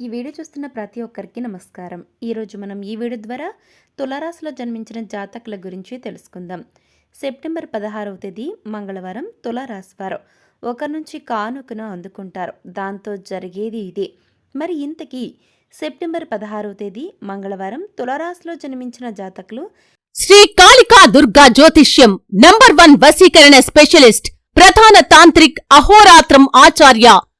ఈ వీడియో చూస్తున్న ప్రతి ఒక్కరికి నమస్కారం. ఈరోజు మనం ఈ వీడియో ద్వారా తులారాశిలో జన్మించిన జాతకుల గురించి తెలుసుకుందాం. సెప్టెంబర్ పదహారవ తేదీ మంగళవారం తులారాశి వారు ఒకరి నుంచి కానుకను అందుకుంటారు. దాంతో జరిగేది ఇది. మరి ఇంతకీ సెప్టెంబర్ పదహారవ తేదీ మంగళవారం తులారాశిలో జన్మించిన జాతకులు శ్రీ కాళికా దుర్గా జ్యోతిష్యం నంబర్ వన్ వశీకరణ స్పెషలిస్ట్ ప్రధాన తాంత్రిక్ అహోరాత్రం ఆచార్య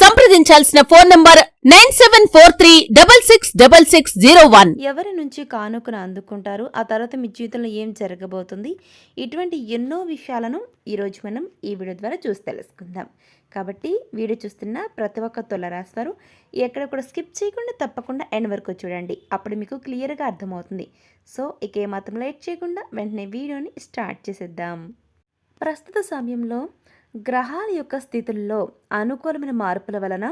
సంప్రదించాల్సిన phone number nine seven four three double six double six zero one. ఎవరి నుంచి కానుకను అందుకుంటారు? ఆ తర్వాత మీ జీవితంలో ఏం జరగబోతుంది? ఇటువంటి ఎన్నో విషయాలను ఈరోజు మనం ఈ వీడియో ద్వారా చూసి తెలుసుకుందాం. కాబట్టి వీడియో చూస్తున్న ప్రతి ఒక్క తులరాశి వారు ఎక్కడ కూడా స్కిప్ చేయకుండా తప్పకుండా ఎండ్ వరకు చూడండి. అప్పుడు మీకు క్లియర్గా అర్థమవుతుంది. సో ఇక ఏమాత్రం లేట్ చేయకుండా వెంటనే వీడియోని స్టార్ట్ చేసేద్దాం. ప్రస్తుత సమయంలో గ్రహాల యొక్క స్థితుల్లో అనుకూలమైన మార్పుల వలన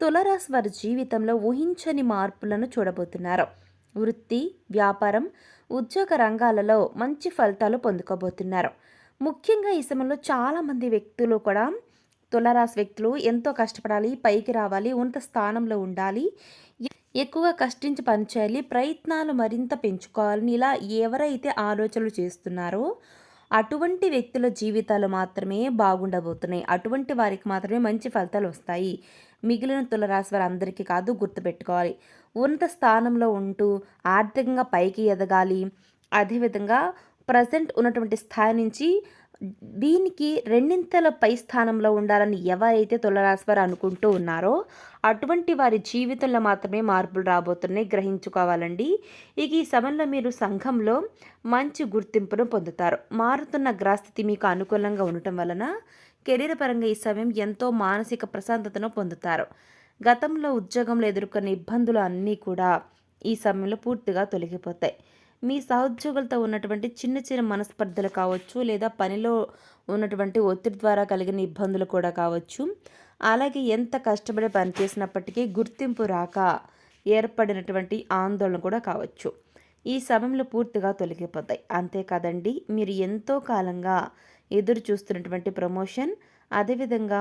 తులరాశి వారి జీవితంలో ఊహించని మార్పులను చూడబోతున్నారు. వృత్తి వ్యాపారం ఉద్యోగ రంగాలలో మంచి ఫలితాలు పొందుకోబోతున్నారు. ముఖ్యంగా ఈ సమయంలో చాలామంది వ్యక్తులు కూడా తులరాశి వ్యక్తులు ఎంతో కష్టపడాలి పైకి రావాలి ఉన్నత స్థానంలో ఉండాలి ఎక్కువగా కష్టించి పనిచేయాలి ప్రయత్నాలు మరింత పెంచుకోవాలని ఇలా ఎవరైతే ఆలోచనలు చేస్తున్నారో అటువంటి వ్యక్తుల జీవితాలు మాత్రమే బాగుండబోతున్నాయి. అటువంటి వారికి మాత్రమే మంచి ఫలితాలు వస్తాయి. మిగిలిన తులరాశి వారు అందరికీ కాదు గుర్తుపెట్టుకోవాలి. ఉన్నత స్థానంలో ఉంటూ ఆర్థికంగా పైకి ఎదగాలి. అదేవిధంగా ప్రజెంట్ ఉన్నటువంటి స్థాయి నుంచి దీనికి రెండింతల పై స్థానంలో ఉండాలని ఎవరైతే తులరాశి వారు అనుకుంటూ ఉన్నారో అటువంటి వారి జీవితంలో మాత్రమే మార్పులు రాబోతున్నాయి. గ్రహించుకోవాలండి. ఇక ఈ సమయంలో మీరు సంఘంలో మంచి గుర్తింపును పొందుతారు. మారుతున్న గ్రహస్థితి మీకు అనుకూలంగా ఉండటం వలన కెరీర్ పరంగా ఈ సమయం ఎంతో మానసిక ప్రశాంతతను పొందుతారు. గతంలో ఉద్యోగంలో ఎదుర్కొన్న ఇబ్బందులు అన్నీ కూడా ఈ సమయంలో పూర్తిగా తొలగిపోతాయి. మీ సహోద్యోగులతో ఉన్నటువంటి చిన్న చిన్న మనస్పర్ధలు కావచ్చు లేదా పనిలో ఉన్నటువంటి ఒత్తిడి ద్వారా కలిగిన ఇబ్బందులు కూడా కావచ్చు. అలాగే ఎంత కష్టపడి పనిచేసినప్పటికీ గుర్తింపు రాక ఏర్పడినటువంటి ఆందోళన కూడా కావచ్చు. ఈ సమయంలో పూర్తిగా తొలగిపోతాయి. అంతేకాదండి మీరు ఎంతో కాలంగా ఎదురు చూస్తున్నటువంటి ప్రమోషన్ అదేవిధంగా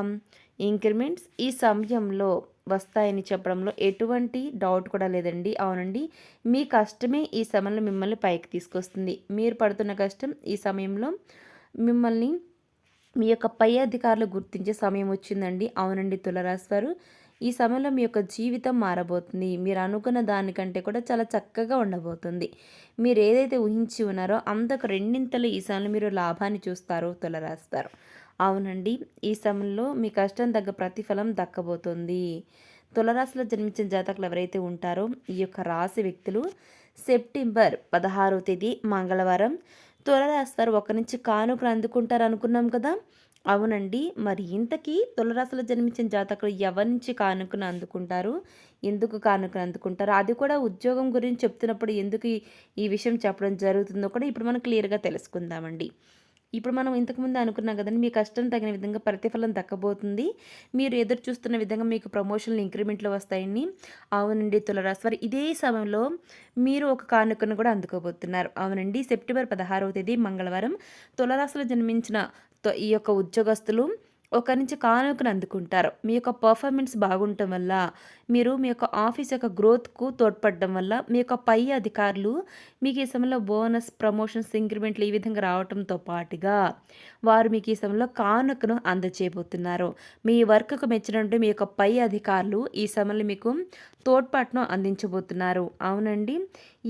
ఇంక్రిమెంట్స్ ఈ సమయంలో వస్తాయని చెప్పడంలో ఎటువంటి డౌట్ కూడా లేదండి. అవునండి. మీ కష్టమే ఈ సమయంలో మిమ్మల్ని పైకి తీసుకొస్తుంది. మీరు పడుతున్న కష్టం ఈ సమయంలో మిమ్మల్ని మీ యొక్క పై అధికారులు గుర్తించే సమయం వచ్చిందండి. అవునండి తులరాశి వారు. ఈ సమయంలో మీ యొక్క జీవితం మారబోతుంది. మీరు అనుకున్న దానికంటే కూడా చాలా చక్కగా ఉండబోతుంది. మీరు ఏదైతే ఊహించి ఉన్నారో అంతకు రెండింతలు ఈ సమయంలో మీరు లాభాన్ని చూస్తారు తులరాస్తారు అవునండి. ఈ సమయంలో మీ కష్టం తగ్గ ప్రతిఫలం దక్కబోతుంది. తులరాశిలో జన్మించిన జాతకులు ఎవరైతే ఉంటారో ఈ యొక్క రాశి వ్యక్తులు సెప్టెంబర్ పదహారవ తేదీ మంగళవారం తులరాశి వారు ఒక నుంచి కానుకలు అందుకుంటారు అనుకున్నాం కదా? అవునండి. మరి ఇంతకీ తులరాశిలో జన్మించిన జాతకులు ఎవరి నుంచి కానుకను అందుకుంటారు? ఎందుకు కానుకను అందుకుంటారు? అది కూడా ఉద్యోగం గురించి చెప్తున్నప్పుడు ఎందుకు ఈ విషయం చెప్పడం జరుగుతుందో కూడా ఇప్పుడు మనం క్లియర్గా తెలుసుకుందామండి. ఇప్పుడు మనం ఇంతకుముందు అనుకున్నాం కదండి మీ కష్టం తగిన విధంగా ప్రతిఫలం దక్కబోతుంది. మీరు ఎదురు చూస్తున్న విధంగా మీకు ప్రమోషన్లు ఇంక్రిమెంట్లు వస్తాయని అవునండి తులరాశి వారు ఇదే సమయంలో మీరు ఒక కానుకను కూడా అందుకోబోతున్నారు. అవునండి సెప్టెంబర్ పదహారవ తేదీ మంగళవారం తులరాశిలో జన్మించిన ఈ యొక్క ఉద్యోగస్తులు ఒకరి నుంచి కానుకను అందుకుంటారు. మీ యొక్క పర్ఫార్మెన్స్ బాగుండటం వల్ల మీరు మీ యొక్క ఆఫీస్ యొక్క గ్రోత్కు తోడ్పడడం వల్ల మీ యొక్క పై అధికారులు మీకు ఈ సమయంలో బోనస్ ప్రమోషన్స్ ఇంక్రిమెంట్లు ఈ విధంగా రావడంతో పాటుగా వారు మీకు ఈ సమయంలో కానుకను అందజేయబోతున్నారు మీ వర్క్కు మెచ్చినట్టు మీ యొక్క పై అధికారులు ఈ సమయంలో మీకు తోడ్పాటును అందించబోతున్నారు. అవునండి.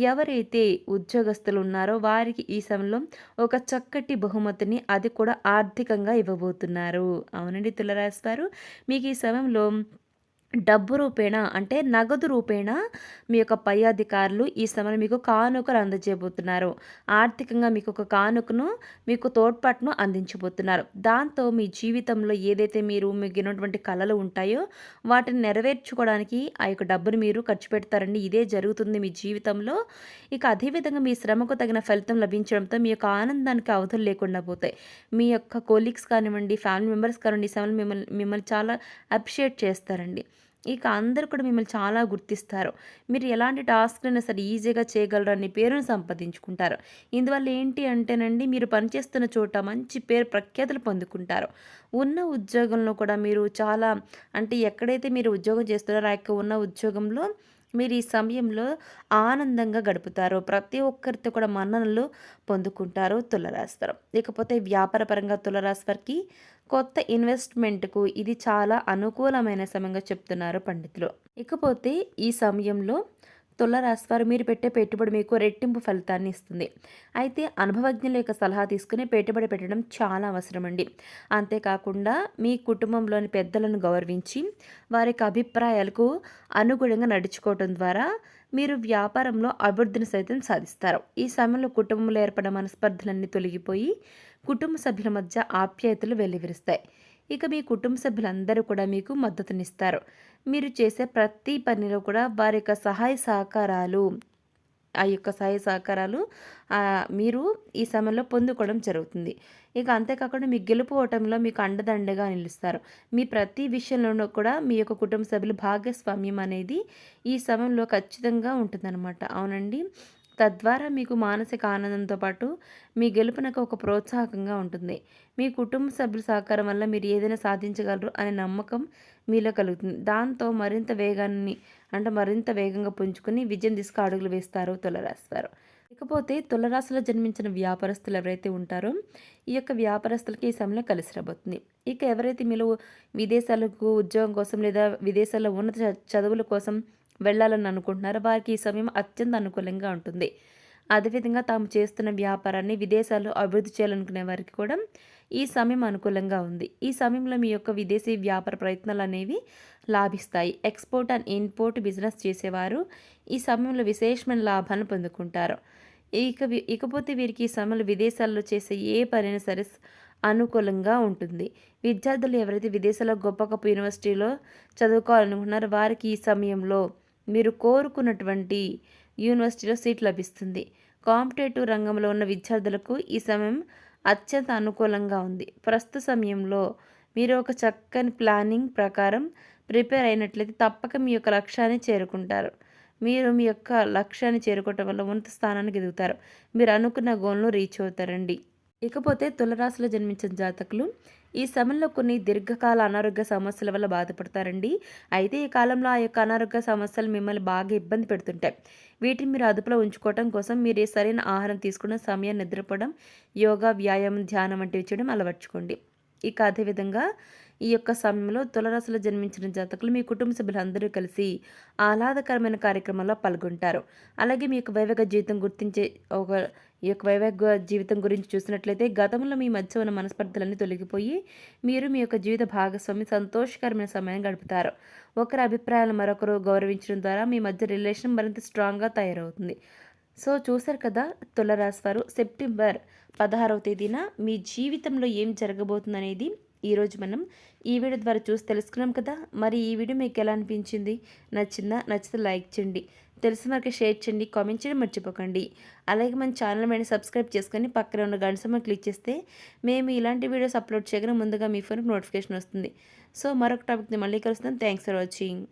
ఎవరైతే ఉద్యోగస్తులు ఉన్నారో వారికి ఈ సమయంలో ఒక చక్కటి బహుమతిని అది కూడా ఆర్థికంగా ఇవ్వబోతున్నారు. అవునండి తులరాస్తారు మీకు ఈ సమయంలో డబ్బు రూపేణా అంటే నగదు రూపేణా మీ యొక్క పై అధికారులు ఈ సమయంలో మీకు కానుకలు అందజేయబోతున్నారు. ఆర్థికంగా మీకు ఒక కానుకను మీకు తోడ్పాటును అందించబోతున్నారు. దాంతో మీ జీవితంలో ఏదైతే మీరు మిగిలినటువంటి కళలు ఉంటాయో వాటిని నెరవేర్చుకోవడానికి ఆ యొక్క డబ్బును మీరు ఖర్చు పెడతారండి. ఇదే జరుగుతుంది మీ జీవితంలో. ఇక అదేవిధంగా మీ శ్రమకు తగిన ఫలితం లభించడంతో మీ యొక్క ఆనందానికి అవధులు లేకుండా పోతాయి. మీ యొక్క కోలీగ్స్ కానివ్వండి ఫ్యామిలీ మెంబర్స్ కానివ్వండి ఈ సమయంలో మిమ్మల్ని మిమ్మల్ని చాలా అప్రిషియేట్ చేస్తారండి. ఇక అందరూ కూడా మిమ్మల్ని చాలా గుర్తిస్తారు. మీరు ఎలాంటి టాస్క్లైనా సరే ఈజీగా చేయగలరు అనే పేరును సంపాదించుకుంటారు. ఇందువల్ల ఏంటి అంటేనండి మీరు పనిచేస్తున్న చోట మంచి పేరు ప్రఖ్యాతులు పొందుకుంటారు. ఉన్న ఉద్యోగంలో కూడా మీరు చాలా అంటే ఎక్కడైతే మీరు ఉద్యోగం చేస్తున్నారో ఆ యొక్క ఉన్న ఉద్యోగంలో మీరు ఈ సమయంలో ఆనందంగా గడుపుతారు. ప్రతి ఒక్కరితో కూడా మన్ననలు పొందుకుంటారు తులరాశివారు. ఇకపోతే వ్యాపారపరంగా తులరాశి వారికి కొత్త ఇన్వెస్ట్మెంట్కు ఇది చాలా అనుకూలమైన సమయంగా చెప్తున్నారు పండితులు. ఇకపోతే ఈ సమయంలో తులరాశివారు మీరు పెట్టే పెట్టుబడి మీకు రెట్టింపు ఫలితాన్ని ఇస్తుంది. అయితే అనుభవజ్ఞుల యొక్క సలహా తీసుకుని పెట్టుబడి పెట్టడం చాలా అవసరం అండి అంతేకాకుండా మీ కుటుంబంలోని పెద్దలను గౌరవించి వారి యొక్క అభిప్రాయాలకు అనుగుణంగా నడుచుకోవడం ద్వారా మీరు వ్యాపారంలో అభివృద్ధిని సైతం సాధిస్తారు. ఈ సమయంలో కుటుంబంలో ఏర్పడిన మనస్పర్ధలన్నీ తొలగిపోయి కుటుంబ సభ్యుల మధ్య ఆప్యాయతలు వెల్లివిరుస్తాయి. ఇక మీ కుటుంబ సభ్యులందరూ కూడా మీకు మద్దతునిస్తారు. మీరు చేసే ప్రతి పనిలో కూడా వారి యొక్క సహాయ సహకారాలు ఆ యొక్క సహాయ సహకారాలు మీరు ఈ సమయంలో పొందుకోవడం జరుగుతుంది. ఇక అంతేకాకుండా మీ గెలుపు ఓటంలో మీకు అండదండగా నిలుస్తారు. మీ ప్రతి విషయంలోనూ కూడా మీ యొక్క కుటుంబ సభ్యుల భాగస్వామ్యం అనేది ఈ సమయంలో ఖచ్చితంగా ఉంటుందన్నమాట. అవునండి? తద్వారా మీకు మానసిక ఆనందంతో పాటు మీ గెలుపునకు ఒక ప్రోత్సాహకంగా ఉంటుంది. మీ కుటుంబ సభ్యుల సహకారం వల్ల మీరు ఏదైనా సాధించగలరు అనే నమ్మకం మీలో కలుగుతుంది. దాంతో మరింత వేగాన్ని అంటే మరింత వేగంగా పుంజుకుని విజయం తీసుకు అడుగులు వేస్తారు తులరాశివారు. ఇకపోతే తులరాశిలో జన్మించిన వ్యాపారస్తులు ఎవరైతే ఉంటారో ఈ యొక్క వ్యాపారస్తులకి ఈ సమయంలో కలిసి రాబోతుంది. ఇక ఎవరైతే మీలో విదేశాలకు ఉద్యోగం కోసం లేదా విదేశాల్లో ఉన్నత చ- చదువుల కోసం వెళ్ళాలని అనుకుంటున్నారో. వారికి ఈ సమయం అత్యంత అనుకూలంగా ఉంటుంది. అదేవిధంగా తాము చేస్తున్న వ్యాపారాన్ని విదేశాల్లో అభివృద్ధి చేయాలనుకునే వారికి కూడా ఈ సమయం అనుకూలంగా ఉంది. ఈ సమయంలో మీ యొక్క విదేశీ వ్యాపార ప్రయత్నాలు అనేవి లాభిస్తాయి. ఎక్స్పోర్ట్ అండ్ ఇంపోర్ట్ బిజినెస్ చేసేవారు ఈ సమయంలో విశేషమైన లాభాలను పొందుకుంటారు. ఇక ఇకపోతే వీరికి ఈ సమయంలో విదేశాల్లో చేసే ఏ పనైనా సరే అనుకూలంగా ఉంటుంది. విద్యార్థులు ఎవరైతే విదేశాల్లో గొప్ప గొప్ప యూనివర్సిటీలో చదువుకోవాలనుకుంటున్నారో వారికి ఈ సమయంలో మీరు కోరుకున్నటువంటి యూనివర్సిటీలో సీట్ లభిస్తుంది. కాంపిటేటివ్ రంగంలో ఉన్న విద్యార్థులకు ఈ సమయం అత్యంత అనుకూలంగా ఉంది. ప్రస్తుత సమయంలో మీరు ఒక చక్కని ప్లానింగ్ ప్రకారం ప్రిపేర్ అయినట్లయితే తప్పక మీ యొక్క లక్ష్యాన్ని చేరుకుంటారు. మీరు మీ యొక్క లక్ష్యాన్ని చేరుకోవటం వల్ల ఉన్నత స్థానానికి ఎదుగుతారు. మీరు అనుకున్న గోల్ను రీచ్ అవుతారండి. ఇకపోతే తులరాశిలో జన్మించిన జాతకులు ఈ సమయంలో కొన్ని దీర్ఘకాల అనారోగ్య సమస్యల వల్ల బాధపడతారండి. అయితే ఈ కాలంలో ఆ యొక్క అనారోగ్య సమస్యలు మిమ్మల్ని బాగా ఇబ్బంది పెడుతుంటాయి. వీటిని మీరు అదుపులో ఉంచుకోవడం కోసం మీరు సరైన ఆహారం తీసుకున్న సమయం నిద్రపోవడం యోగా వ్యాయామం ధ్యానం వంటివి చేయడం అలవర్చుకోండి. ఇక అదేవిధంగా ఈ యొక్క సమయంలో తులరాశిలో జన్మించిన జాతకులు మీ కుటుంబ సభ్యులందరూ కలిసి ఆహ్లాదకరమైన కార్యక్రమాల్లో పాల్గొంటారు. అలాగే మీ యొక్క వైవేక జీవితం గుర్తించే ఒక ఈ యొక్క వైవాహిక జీవితం గురించి చూసినట్లయితే గతంలో మీ మధ్య ఉన్న మనస్పర్ధలన్నీ తొలగిపోయి మీరు మీ యొక్క జీవిత భాగస్వామి సంతోషకరమైన సమయం గడుపుతారు. ఒకరి అభిప్రాయాలు మరొకరు గౌరవించడం ద్వారా మీ మధ్య రిలేషన్ మరింత స్ట్రాంగ్గా తయారవుతుంది. సో చూశారు కదా తులరాశి వారు సెప్టెంబర్ పదహారవ తేదీన మీ జీవితంలో ఏం జరగబోతుందనేది ఈరోజు మనం ఈ వీడియో ద్వారా చూసి తెలుసుకున్నాం కదా. మరి ఈ వీడియో మీకు ఎలా అనిపించింది? నచ్చిందా? నచ్చితే లైక్ చేయండి. తెలిసిన వారికి షేర్ చేయండి కామెంట్ చేయడం మర్చిపోకండి. అలాగే మన ఛానల్ మీద సబ్స్క్రైబ్ చేసుకొని పక్కన ఉన్న గంట సమయం క్లిక్ చేస్తే మేము ఇలాంటి వీడియోస్ అప్లోడ్ చేయగానే ముందుగా మీ ఫోన్కి నోటిఫికేషన్ వస్తుంది. సో మరొక టాపిక్ని మళ్ళీ కలుస్తాం. Thanks for watching.